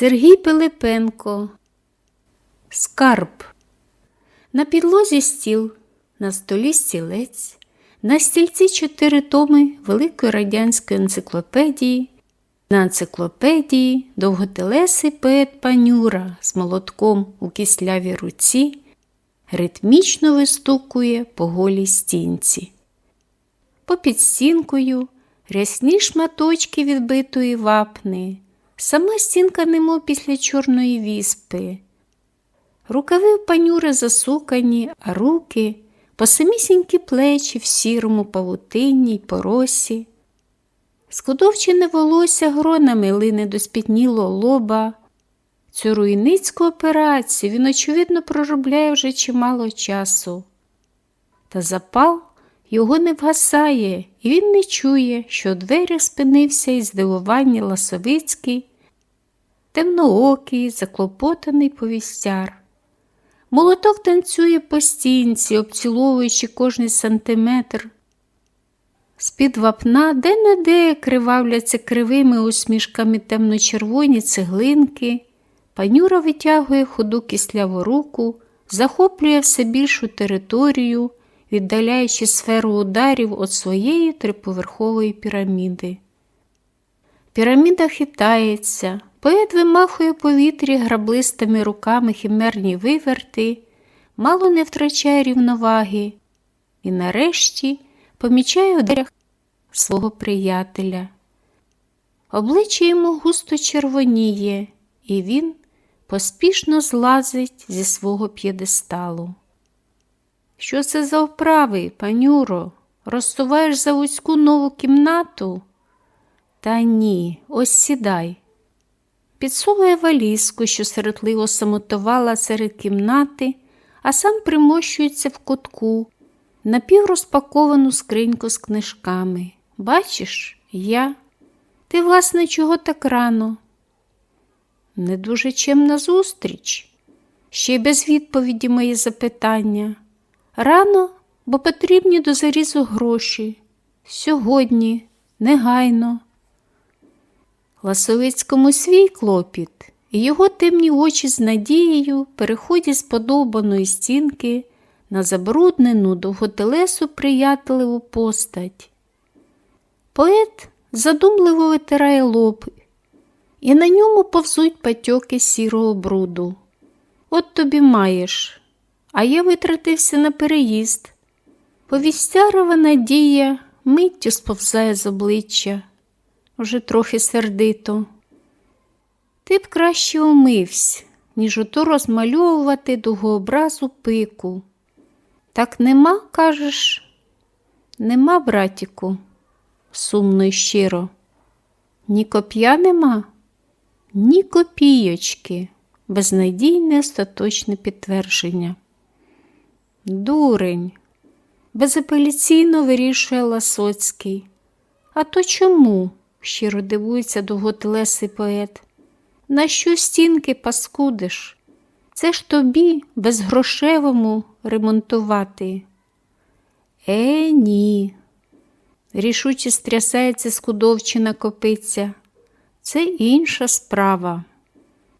Сергій Пилипенко. Скарб. На підлозі стіл, на столі стілець, на стільці чотири томи Великої радянської енциклопедії. На енциклопедії довготелесий поет Панюра з молотком у кислявій руці ритмічно вистукує по голій стінці. Попід стінкою рясні шматочки відбитої вапни, сама стінка немов після чорної віспи. Рукави панюри засукані, а руки по самісінькі плечі в сірому павутинні й поросі. Скудовчене волосся гронами лине до спітнілого лоба. Цю руйницьку операцію він, очевидно, проробляє вже чимало часу. Та запал його не вгасає, і він не чує, що у дверях спинився із здивування Ласовицький, темноокий, заклопотаний повістяр. Молоток танцює по стінці, обціловуючи кожний сантиметр. З-під вапна де-не-де кривавляться кривими усмішками темно-червоні цеглинки. Панюра витягує худу кисляву руку, захоплює все більшу територію, віддаляючи сферу ударів від своєї триповерхової піраміди. Піраміда хитається, поет вимахує повітрі граблистими руками химерні виверти, мало не втрачає рівноваги і нарешті помічає у дверях свого приятеля. Обличчя йому густо червоніє, і він поспішно злазить зі свого п'єдесталу. Що це за вправи, панюро? Розсуваєш за вузьку нову кімнату? Та ні, ось сідай. Підсовує валізку, що сиротливо самотувала серед кімнати, а сам примощується в кутку, напіврозпаковану скриньку з книжками. Бачиш, я. Ти, власне, чого так рано? Не дуже чемна зустріч. Ще й без відповіді мої запитання. Рано, бо потрібні до зарізу гроші. Сьогодні, негайно. Ласовицькому свій клопіт, і його темні очі з надією переходять з подобаної стінки на забруднену довготелесу приятелеву постать. Поет задумливо витирає лоб, і на ньому повзуть патьоки сірого бруду. От тобі маєш, а я витратився на переїзд. Повістярова надія миттю сповзає з обличчя, вже трохи сердито. Ти б краще умився, ніж ото розмальовувати дугообразу пику. Так нема, кажеш? Нема, братіку, сумно й щиро. Ні коп'я нема, ні копійочки, безнадійне остаточне підтвердження. Дурень, безапеляційно вирішує Ласоцький. А то чому? Щиро дивується довготелесий поет. На що стінки паскудиш? Це ж тобі безгрошевому ремонтувати. Е, ні. Рішуче стрясається скудовчина копиця. Це інша справа.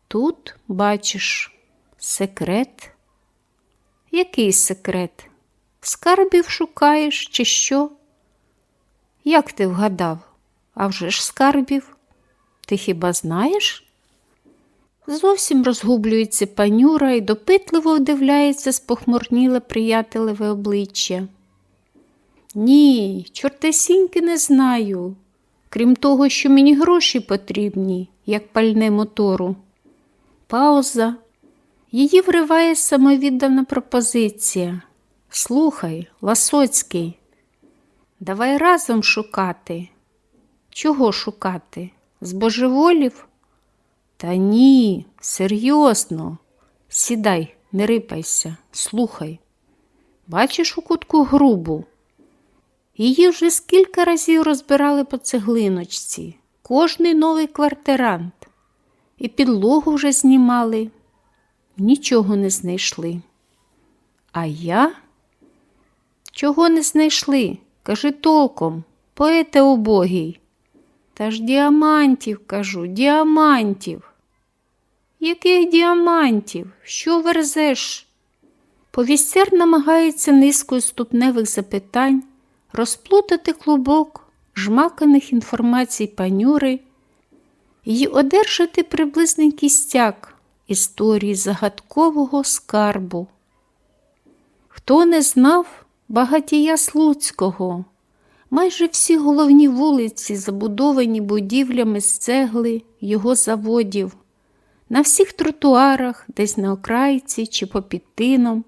Тут, бачиш, секрет. Який секрет? Скарбів шукаєш, чи що? Як ти вгадав? А вже ж скарбів? Ти хіба знаєш? Зовсім розгублюється панюра і допитливо вдивляється спохмурніле приятелеве обличчя. Ні, чортесіньки не знаю, крім того, що мені гроші потрібні, як пальне мотору. Пауза. Її вриває самовіддана пропозиція. Слухай, Ласоцький, давай разом шукати. Чого шукати? Збожеволів? Та ні, серйозно. Сідай, не рипайся, слухай. Бачиш у кутку грубу? Її вже скільки разів розбирали по цеглиночці, кожний новий квартирант, і підлогу вже знімали, нічого не знайшли. А я? Чого не знайшли? Кажи толком, поете убогий. Та ж діамантів, кажу, діамантів. Яких діамантів? Що верзеш? Повістяр намагається низкою ступневих запитань розплутати клубок жмаканих інформацій панюри і одержати приблизний кістяк історії загадкового скарбу. Хто не знав багатія Слуцького, майже всі головні вулиці, забудовані будівлями з цегли його заводів, на всіх тротуарах, десь на окрайці чи попід тином,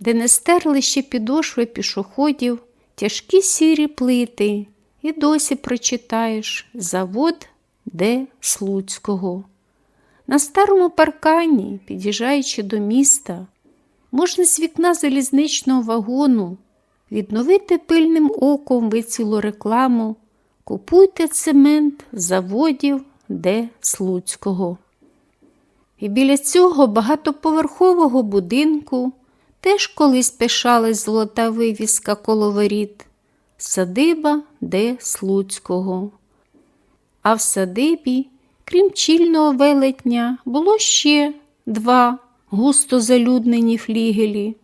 де не стерли ще підошви пішоходів, тяжкі сірі плити, і досі прочитаєш завод Д. Слуцького. На старому паркані, під'їжджаючи до міста, можна з вікна залізничного вагону відновити пильним оком вицілу рекламу Купуйте цемент заводів Д. Слуцького. І біля цього багатоповерхового будинку теж колись пишалась золота вивіска коло воріт Садиба Д. Слуцького. А в садибі, крім чільного велетня, було ще два густо залюднені флігелі.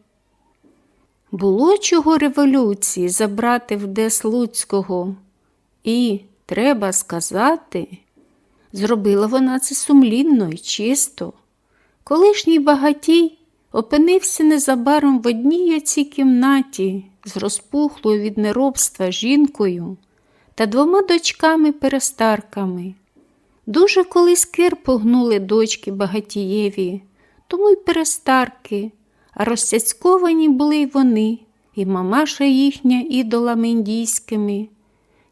Було чого революції забрати в Д. Слуцького. І, треба сказати, зробила вона це сумлінно і чисто. Колишній багатій опинився незабаром в одній оцій кімнаті з розпухлою від неробства жінкою та двома дочками-перестарками. Дуже колись кир погнули дочки багатієві, тому й перестарки, а розцяцьковані були й вони, і мамаша їхня ідолами індійськими.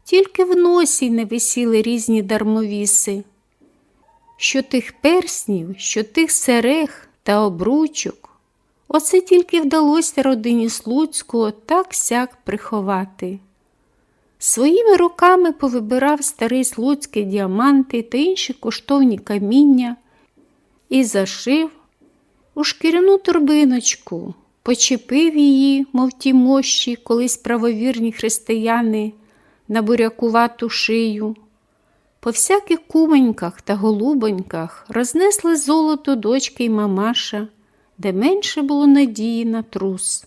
Тільки в носі не висіли різні дармовіси. Що тих перснів, що тих серег та обручок, оце тільки вдалося родині Слуцького так сяк приховати. Своїми руками повибирав старий слуцький діаманти та інші коштовні каміння і зашив у шкіряну торбиночку, почепив її, мов ті мощі, колись правовірні християни, на бурякувату шию. По всяких куменьках та голубоньках рознесли золото дочки й мамаша, де менше було надії на трус.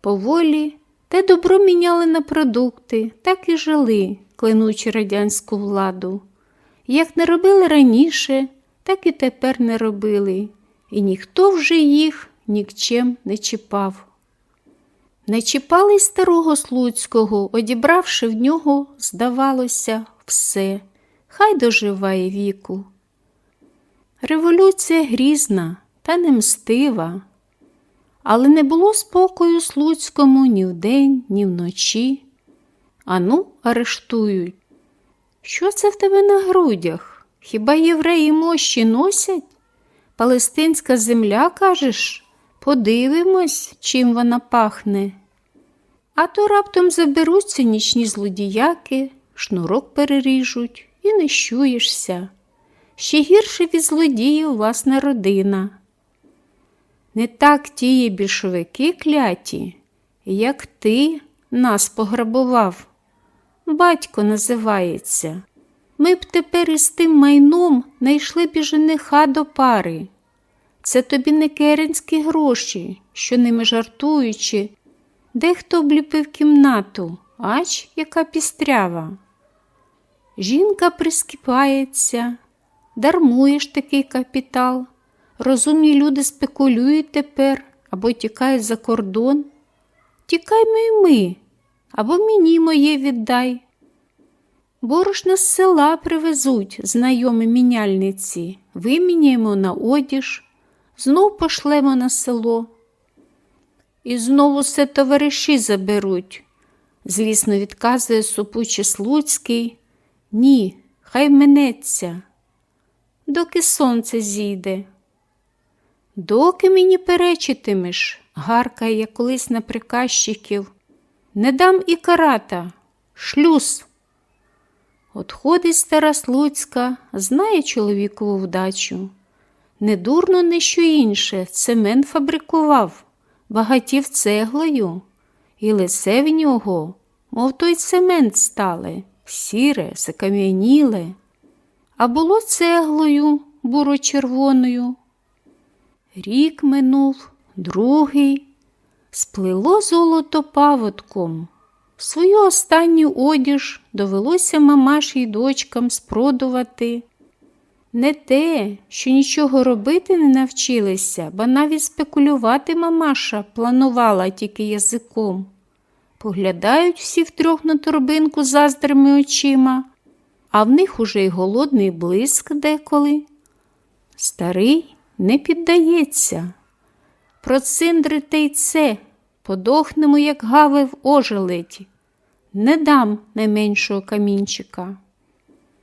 Поволі те добро міняли на продукти, так і жили, клянучи радянську владу. Як не робили раніше, так і тепер не робили, і ніхто вже їх нікчем не чіпав. Не чіпали старого Слуцького, одібравши в нього, здавалося, все, хай доживає віку. Революція грізна та немстива, але не було спокою Слуцькому ні вдень, ні вночі. Ану, арештують. Що це в тебе на грудях? Хіба євреї мощі носять? Палестинська земля, кажеш? Подивимось, чим вона пахне. А то раптом заберуться нічні злодіяки, шнурок переріжуть і не щуєшся. Ще гірше від злодіїв власна родина. Не так тіє більшовики кляті, як ти нас пограбував. Батько називається. Ми б тепер із тим майном найшли б жениха до пари. Це тобі не керенські гроші, що ними жартуючи, дехто обліпив кімнату, ач яка пістрява. Жінка прискіпається, дармуєш такий капітал. Розумні люди спекулюють тепер або тікають за кордон. Тікаймо й ми, або мені моє віддай. Борошна з села привезуть знайомі міняльниці, виміняємо на одіж, знов пошлемо на село. І знову все товариші заберуть, злісно відказує супуче Слуцький. Ні, хай минеться, доки сонце зійде. Доки мені перечитимеш, гаркає я колись на приказчиків. Не дам і карата, шлюз. От ходить стара Слуцька, знає чоловікову вдачу. Недурно не що інше, цемент фабрикував, багатів цеглою, і лице в нього, мов той цемент стале, сіре, закам'яніле. А було цеглою, буро-червоною. Рік минув, другий, сплило золото паводком. Свою останню одіж довелося мамаші й дочкам спродувати. Не те, що нічого робити не навчилися, бо навіть спекулювати мамаша планувала тільки язиком. Поглядають всі втрьох на торбинку заздрими очима, а в них уже й голодний блиск деколи. Старий не піддається. Проциндрите й це, подохнемо, як гави в ожеледі. Не дам найменшого камінчика.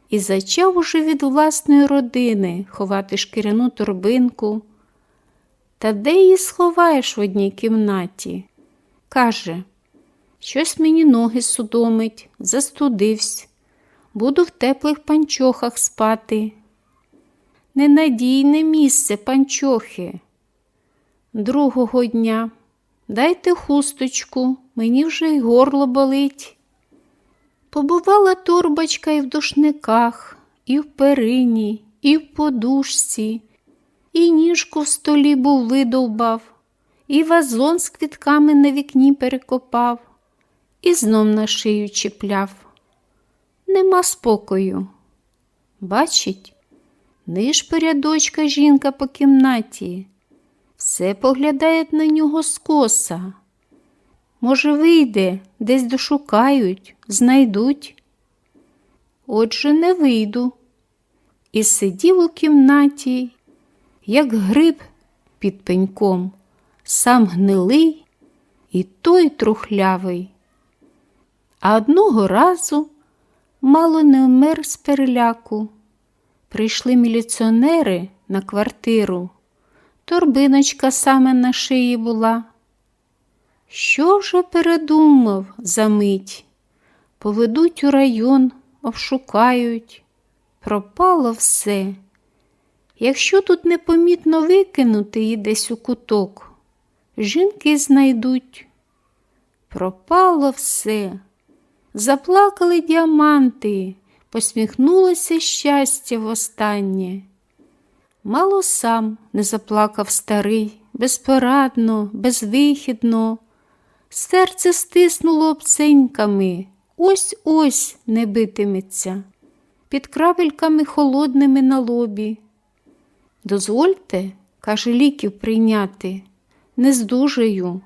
І зачав уже від власної родини ховати шкіряну торбинку. Та де її сховаєш в одній кімнаті? Каже, щось мені ноги судомить, застудився, буду в теплих панчохах спати. Ненадійне місце панчохи. Другого дня дайте хусточку, мені вже й горло болить. Побувала турбочка і в душниках, і в перині, і в подушці, і ніжку в столі був видовбав, і вазон з квітками на вікні перекопав, і знов на шию чіпляв. Нема спокою. Бачить, нишпоря дочка жінка по кімнаті, все поглядає на нього скоса. Може, вийде, десь дошукають, знайдуть. Отже, не вийду. І сидів у кімнаті, як гриб під пеньком, сам гнилий і той трухлявий. А одного разу мало не вмер з переляку. Прийшли міліціонери на квартиру. Торбиночка саме на шиї була. Що вже передумав за мить? Поведуть у район, обшукають. Пропало все. Якщо тут непомітно викинути її десь у куток, жінки знайдуть. Пропало все. Заплакали діаманти, посміхнулося щастя востаннє. Мало сам не заплакав старий, безпорадно, безвихідно. Серце стиснуло обценьками, ось ось не битиметься, під крапельками холодними на лобі. Дозвольте, каже, ліків прийняти, не здужаю.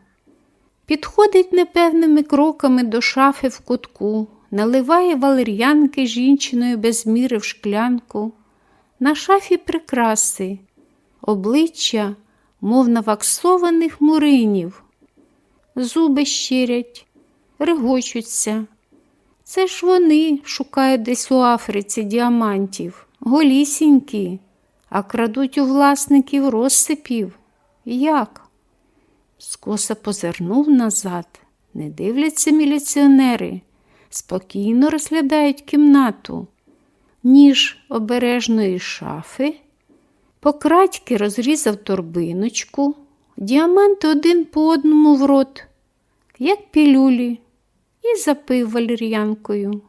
Підходить непевними кроками до шафи в кутку, наливає валер'янки жінчиною без міри в шклянку. На шафі прикраси, обличчя, мов наваксованих муринів, зуби щирять, регочуться. Це ж вони шукають десь у Африці діамантів, голісінькі, а крадуть у власників розсипів. Як? Скоса позирнув назад, не дивляться міліціонери, спокійно розглядають кімнату, ніж обережної шафи, покрадьки розрізав торбиночку, діаманти один по одному в рот, як пілюлі, і запив валер'янкою.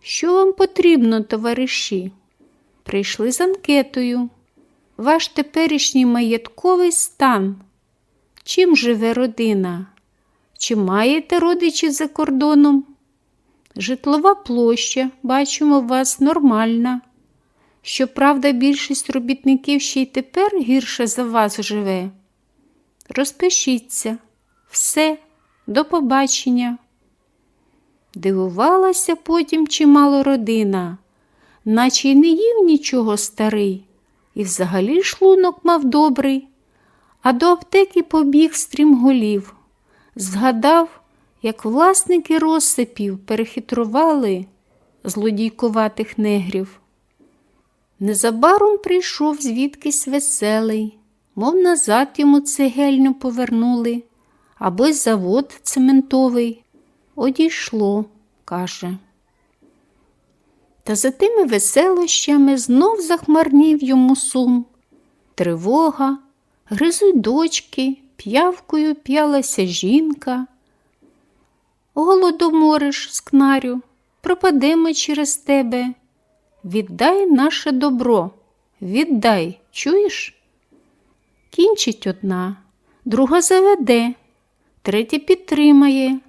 Що вам потрібно, товариші? Прийшли з анкетою. Ваш теперішній маєтковий стан. Чим живе родина? Чи маєте родичів за кордоном? Житлова площа, бачимо, у вас нормальна. Щоправда, більшість робітників ще й тепер гірше за вас живе. Розпишіться, все, до побачення. Дивувалася потім чимало родина, наче й не їв нічого старий, і взагалі шлунок мав добрий, а до аптеки побіг стрімголів. Згадав, як власники розсипів перехитрували злодійкуватих негрів. Незабаром прийшов звідкись веселий, мов назад йому цегельню повернули, або завод цементовий. Одійшло, каже. Та за тими веселощами знов захмарнів йому сум. Тривога, гризуть дочки, п'явкою п'ялася жінка. Голодомориш, скнарю, пропадемо через тебе. Віддай наше добро, Віддай, чуєш? Кінчить одна, друга заведе, третя підтримає.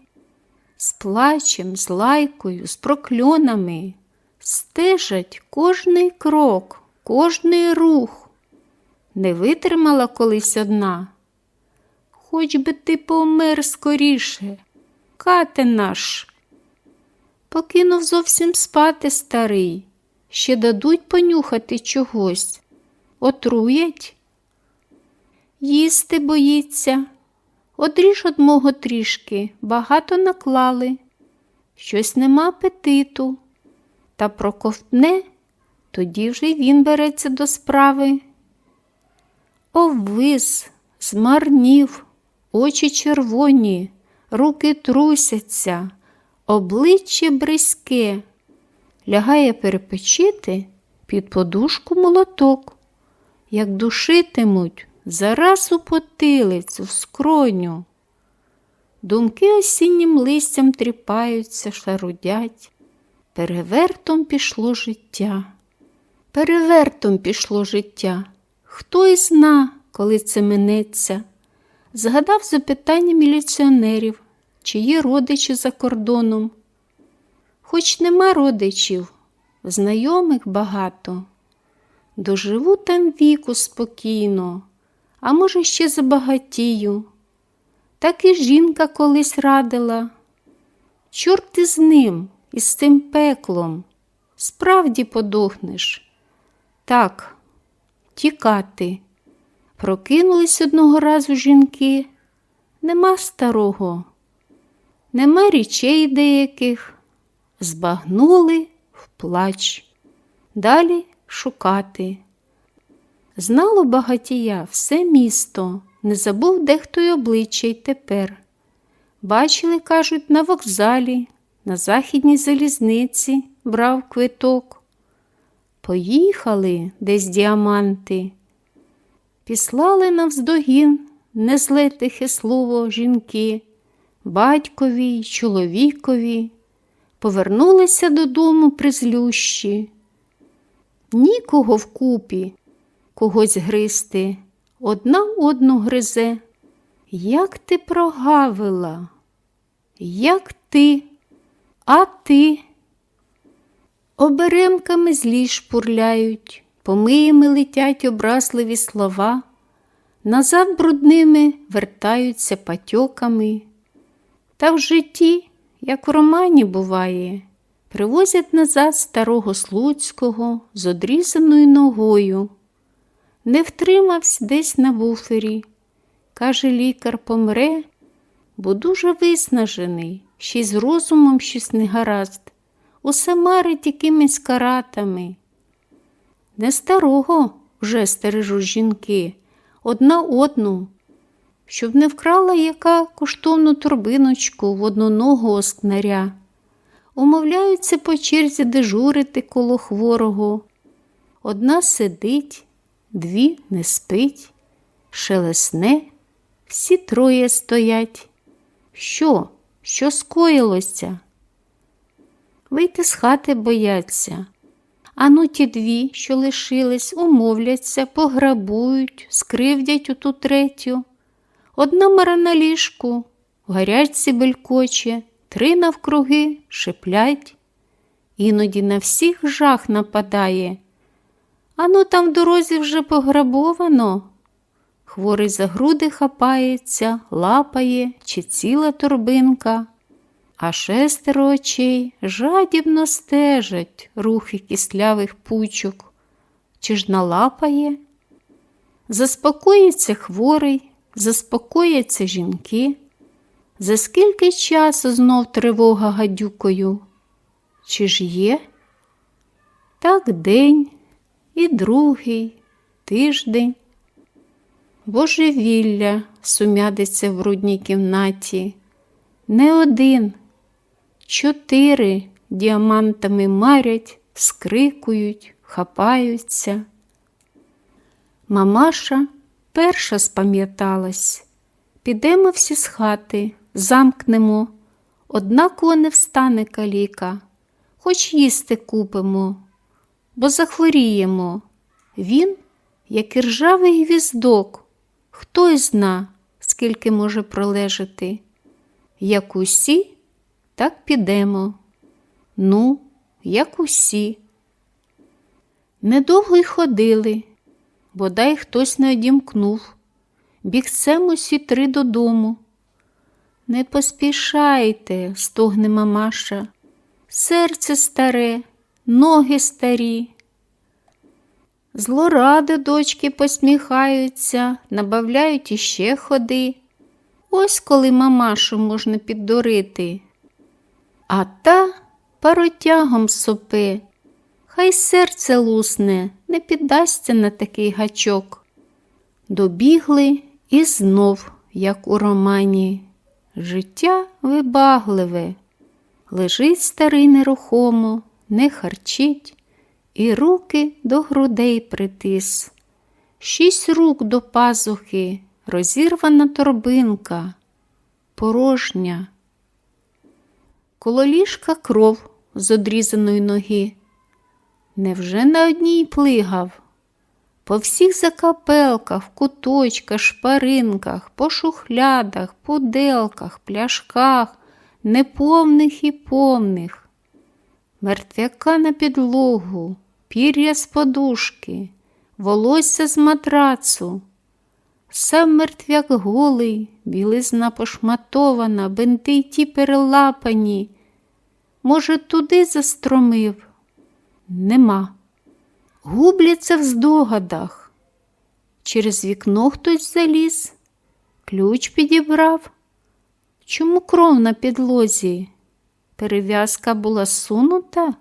З плачем, з лайкою, з прокльонами стежать кожний крок, кожний рух. Не витримала колись одна. Хоч би ти помер скоріше, кате наш. Покинув зовсім спати старий, ще дадуть понюхати чогось, отруять. Їсти боїться, одріж од мого трішки, багато наклали, щось нема апетиту, та проковтне, тоді вже й він береться до справи. Овис, змарнів, очі червоні, руки трусяться, обличчя бризьке, лягає перепечити під подушку молоток, як душитимуть зараз у потилицю, в скроню. Думки осіннім листям тріпаються, шарудять. Перевертом пішло життя. Перевертом пішло життя. Хто й зна, коли це минеться. Згадав запитання міліціонерів, чи є родичі за кордоном. Хоч нема родичів, знайомих багато. Доживу там віку спокійно, а може, ще забагатію. Так і жінка колись радила. Чорт із ним, із цим пеклом, справді подохнеш. Так, тікати. Прокинулись одного разу жінки. Нема старого, нема річей деяких. Збагнули в плач. Далі шукати. Знало багатія все місто, не забув дехто й обличчя й тепер. Бачили, кажуть, на вокзалі, на західній залізниці брав квиток. Поїхали десь діаманти. Післали навздогін незле тихе слово жінки, батькові й чоловікові, повернулися додому призлющі. Нікого вкупі когось гризти, одна одну гризе. Як ти прогавила? Як ти, а ти? Оберемками злі шпурляють, помиями летять образливі слова, назад брудними вертаються патьоками. Та в житті, як в романі буває, привозять назад старого Слуцького з одрізаною ногою. Не втримався десь на буфері. Каже, лікар помре, бо дуже виснажений, ще й з розумом щось не гаразд, усе марить якимись каратами. Не старого вже стережуть жінки, одна одну, щоб не вкрала яка коштовну турбиночку в одноногого скнаря. Умовляються по черзі дежурити коло хворого. Одна сидить, дві не спить, шелесне, всі троє стоять. Що? Що скоїлося? Вийти з хати бояться. Ану ті дві, що лишились, умовляться, пограбують, скривдять у ту третю. Одна мара на ліжку, в гарячці белькоче, три навкруги шиплять. Іноді на всіх жах нападає. Ану там в дорозі вже пограбовано. Хворий за груди хапається, лапає чи ціла торбинка, а шестеро очей жадібно стежать рухи кислявих пучок. Чи ж налапає? Заспокоїться хворий, заспокояться жінки. За скільки часу знов тривога гадюкою? Чи ж є? Так день і другий тиждень. Божевілля сумядиться в рудній кімнаті. Не один, чотири діамантами марять, скрикують, хапаються. Мамаша перша спам'яталась. Підемо всі з хати, замкнемо, однаково не встане каліка, хоч їсти купимо, бо захворіємо. Він, як і ржавий гвіздок, хто й зна, скільки може пролежати. Як усі, так підемо. Ну, як усі. Недовго й ходили, бодай хтось не одімкнув. Бігцем усі три додому. Не поспішайте, стогне мамаша, серце старе, ноги старі. Злоради дочки посміхаються, набавляють іще ходи. Ось коли мамашу можна піддурити. А та паротягом сопе, хай серце лусне, не піддасться на такий гачок. Добігли і знов, як у романі, життя вибагливе, лежить старий нерухомо, не харчить, і руки до грудей притис. Шість рук до пазухи, розірвана торбинка, порожня. Коло ліжка кров з одрізаної ноги. Невже на одній плигав? По всіх закапелках, куточках, шпаринках, по шухлядах, пуделках, пляшках, неповних і повних, мертвяка на підлогу, пір'я з подушки, волосся з матрацу. Сам мертвяк голий, білизна пошматована, бинти й ті перелапані. Може, туди застромив? Нема. Губляться в здогадах. Через вікно хтось заліз, ключ підібрав. Чому кров на підлозі? Перев'язка була сунута?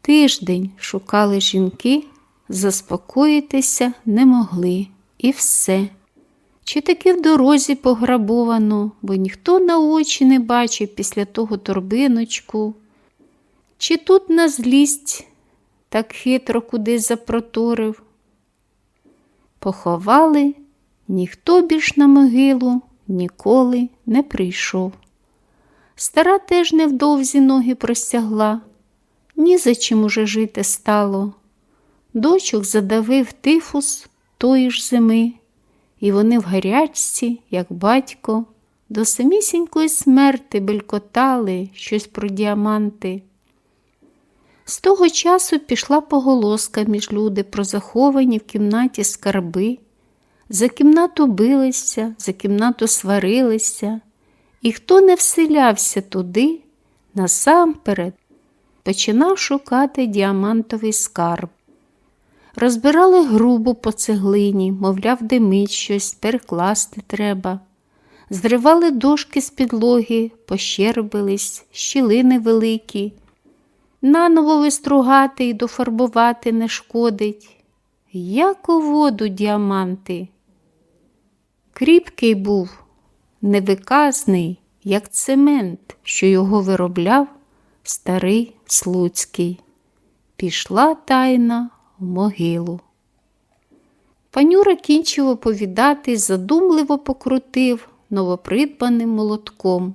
Тиждень шукали жінки, заспокоїтися не могли, і все. Чи таки в дорозі пограбовано, бо ніхто на очі не бачив після того торбиночку, чи тут на злість так хитро кудись запроторив. Поховали, ніхто більш на могилу ніколи не прийшов. Стара теж невдовзі ноги простягла, ні за чим уже жити стало. Дочок задавив тифус тої ж зими, і вони в гарячці, як батько, до самісінької смерти белькотали щось про діаманти. З того часу пішла поголоска між люди про заховані в кімнаті скарби, за кімнату билися, за кімнату сварилися, і хто не вселявся туди, насамперед починав шукати діамантовий скарб. Розбирали грубу по цеглині, мовляв, димить щось, перекласти треба. Зривали дошки з підлоги, пощербились, щілини великі. Наново вистругати і дофарбувати не шкодить. Як у воду діаманти. Кріпкий був, невиказний, як цемент, що його виробляв старий Слуцький. Пішла тайна в могилу. Панюра кінчив оповідати задумливо покрутив новопридбаним молотком.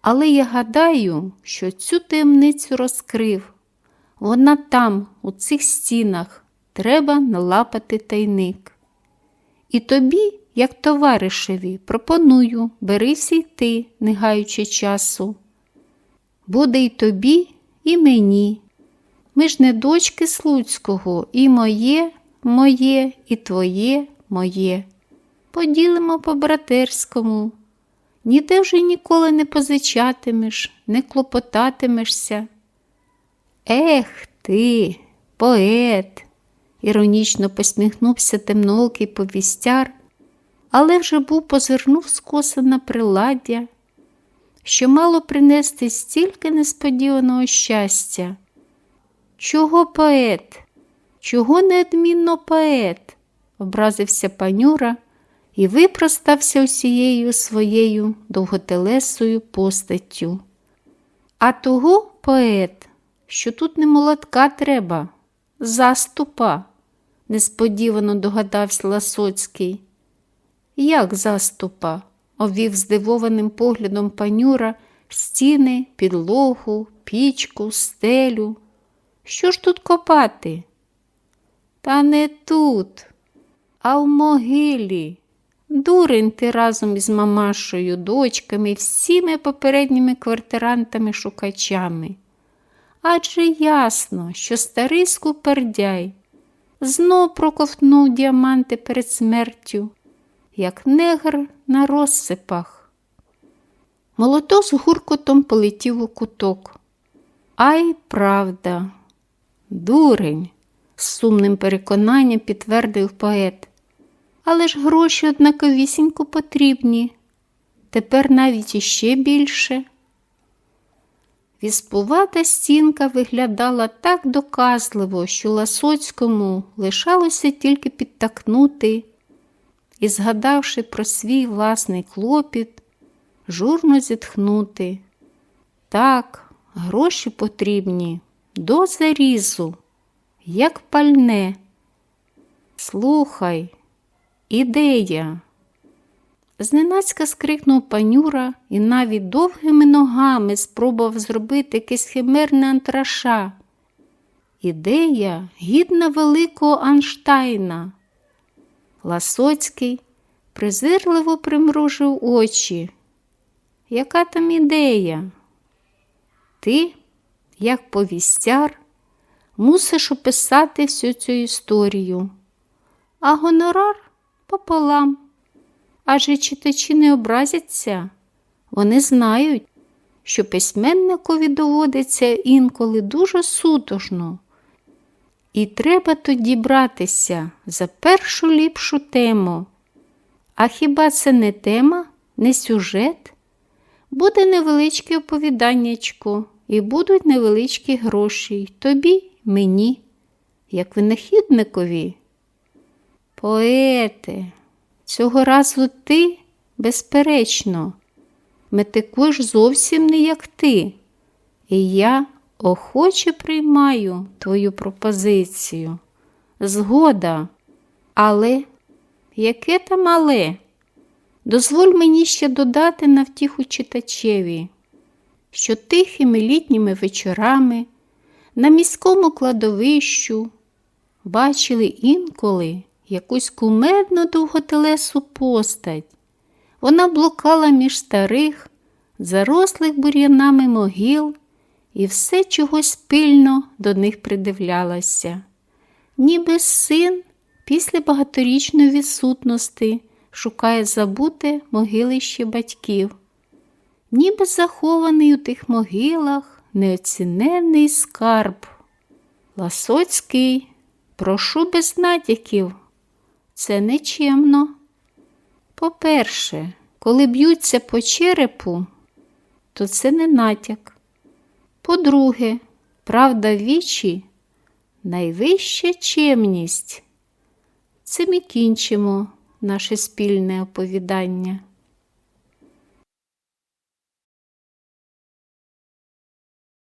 Але я гадаю, що цю таємницю розкрив. Вона там, у цих стінах, треба налапати тайник. І тобі, як товаришеві, пропоную, берися й ти, не гаючи часу. Буде й тобі, і мені. Ми ж не дочки Слуцького, і моє, моє, і твоє, моє. Поділимо по братерському. Ніде вже ніколи не позичатимеш, не клопотатимешся. Ех ти, поет, іронічно посміхнувся темноокий повістяр, але вже був позирнув скоса на приладдя, що мало принести стільки несподіваного щастя. Чого поет? Чого неодмінно поет? образився панюра і випростався усією своєю довготелесою постаттю. А того поет, що тут не молотка треба, заступа, несподівано догадався Ласоцький. Як заступа? обвів здивованим поглядом панюра стіни, підлогу, пічку, стелю. Що ж тут копати? Та не тут, а в могилі. Дурень ти разом із мамашою, дочками, всіми попередніми квартирантами-шукачами. Адже ясно, що старий скупердяй знов проковтнув діаманти перед смертю, як негр на розсипах. Молоток з гуркотом полетів у куток. Ай, правда, дурень, з сумним переконанням підтвердив поет. Але ж гроші однаковісінько потрібні. Тепер навіть іще більше. Віспувата стінка виглядала так доказливо, що Ласоцькому лишалося тільки підтакнути і, згадавши про свій власний клопіт, журно зітхнути. Так, гроші потрібні до зарізу, як пальне. Слухай, ідея. Зненацька скрикнув панюра і навіть довгими ногами спробував зробити якесь химерне антраша. Ідея гідна великого Анштайна. Ласоцький презирливо примружив очі. Яка там ідея? Ти, як повістяр, мусиш описати всю цю історію, а гонорар пополам. Адже читачі не образяться, вони знають, що письменникові доводиться інколи дуже сутожно, і треба тоді братися за першу ліпшу тему. А хіба це не тема, не сюжет? Буде невеличке оповіданнячко, і будуть невеличкі гроші тобі, мені, як винахідникові. Поете, цього разу ти, безперечно, метикуєш зовсім не як ти, і я охоче приймаю твою пропозицію. Згода, але яке там але? Дозволь мені ще додати на втіху читачеві, що тихими літніми вечорами на міському кладовищу бачили інколи якусь кумедну довготелесу постать. Вона блукала між старих, зарослих бур'янами могил і все чогось пильно до них придивлялася. Ніби син після багаторічної відсутності шукає забуте могилище батьків, ніби захований у тих могилах неоціненний скарб. Ласоцький, прошу без натяків, це нечемно. По-перше, коли б'ються по черепу, то це не натяк. По-друге, правда в вічі найвища чемність. Цим і кінчимо наше спільне оповідання.